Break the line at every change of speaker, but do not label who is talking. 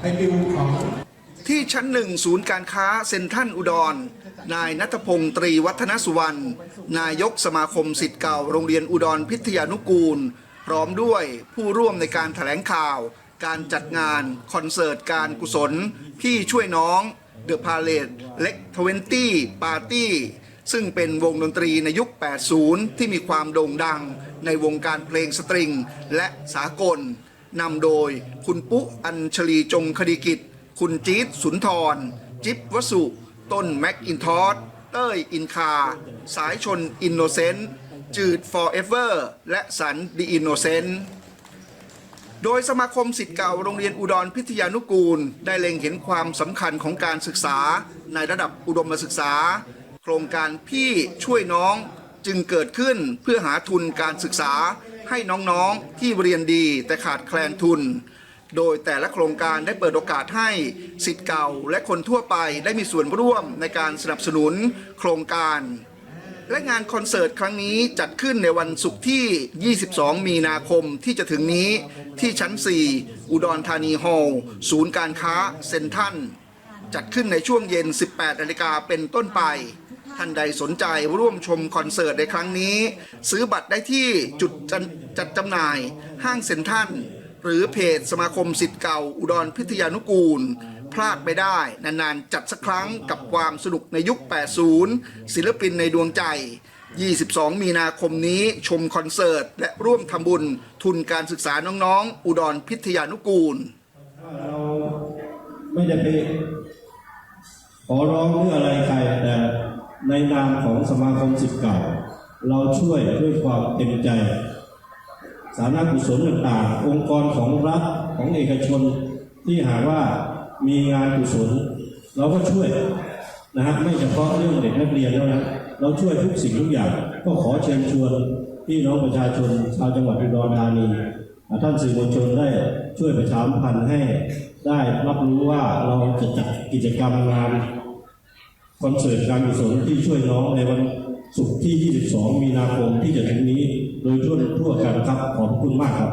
ไอติวของ
ที่ชั้นหนึ่งศูนย์การค้าเซ็นทรัลอุดร นายนัทพงศ์ตรีวัฒนสุวรรณ นายกสมาคมสิทธิ์เก่าโรงเรียนอุดรพิทยานุกูล พร้อมด้วยผู้ร่วมในการถแถลงข่าว การจัดงาน คอนเสิร์ตการกุศล พี่ช่วยน้องเดอะพาเลตเล็กทเวนตี้ปาร์ตี้ซึ่งเป็นวงดนตรีในยุค 80 ที่มีความโด่งดังในวงการเพลงสตริง และสากล นำโดย คุณปุ๊อัญชลีจงคดีกิจ คุณจี๊ดสุนทร จิ๊บวสุ ต้นแม็กอินทอสเต้ยอินคา สายชนอินโนเซนต์จืด forever และสันดีอินโนเซนต์โดยสมาคมสิทธิ์เก่าโรงเรียนอุดรพิทยานุกูล ได้เล็งเห็นความสำคัญของการศึกษาในระดับอุดมศึกษา โครงการพี่ช่วยน้องจึงเกิดขึ้นเพื่อหาทุนการศึกษา ให้น้องๆที่เรียนดีแต่ขาดแคลนทุน โดยแต่ละโครงการได้เปิดโอกาสให้สิทธิ์เก่าและคนทั่วไปได้มีส่วนร่วมในการสนับสนุนโครงการ และงานคอนเสิร์ตครั้งนี้จัดขึ้นในวันศุกร์ที่ 22 มีนาคมที่จะถึงนี้ที่ชั้น 4 อุดรธานีฮอลล์ศูนย์การค้าเซ็นทรัลจัดขึ้นในช่วงเย็น 18นาฬิกาเป็นต้นไป ท่านใดสนใจร่วมชมคอนเสิร์ตในครั้งนี้ ซื้อบัตรได้ที่จุดจัดจัดจำหน่าย ห้างเซ็นทรัลหรือเพจสมาคมสิทธิ์เก่าอุดรพิทยานุกูล พลาดไม่ได้ นานๆ จัดสักครั้งกับความสนุกในยุค 80 ศิลปินในดวงใจ 22 มีนาคมนี้ชมคอนเสิร์ต และร่วมทำบุญทุนการศึกษาน้องๆ อุดรพิทยานุกูล
เราไม่ได้ไปขอร้องหรืออะไรใครแต่ ในนามของสมาคมสิทธิ์เก่า เราช่วยด้วยความเต็มใจ สาธารณกุศลต่างๆ องค์กรของรัฐของเอกชนที่หากว่ามีงานกุศล เราก็ช่วยนะฮะไม่เฉพาะเรื่องเด็กนักเรียนเท่านั้นเราช่วยทุกสิ่งทุกอย่าง ก็ขอเชิญชวนพี่น้องประชาชนชาวจังหวัดอุดรธานีท่านสื่อมวลชนได้ช่วยประชาสัมพันธ์ให้ได้รับรู้ว่าเราจะจัดกิจกรรมงาน คอนเสิร์ตการกุศลที่ช่วยน้องในวันศุกร์ที่ 22 มีนาคมที่จะถึงนี้ โดยทั่วทั่วกันครับขอบคุณมากครับ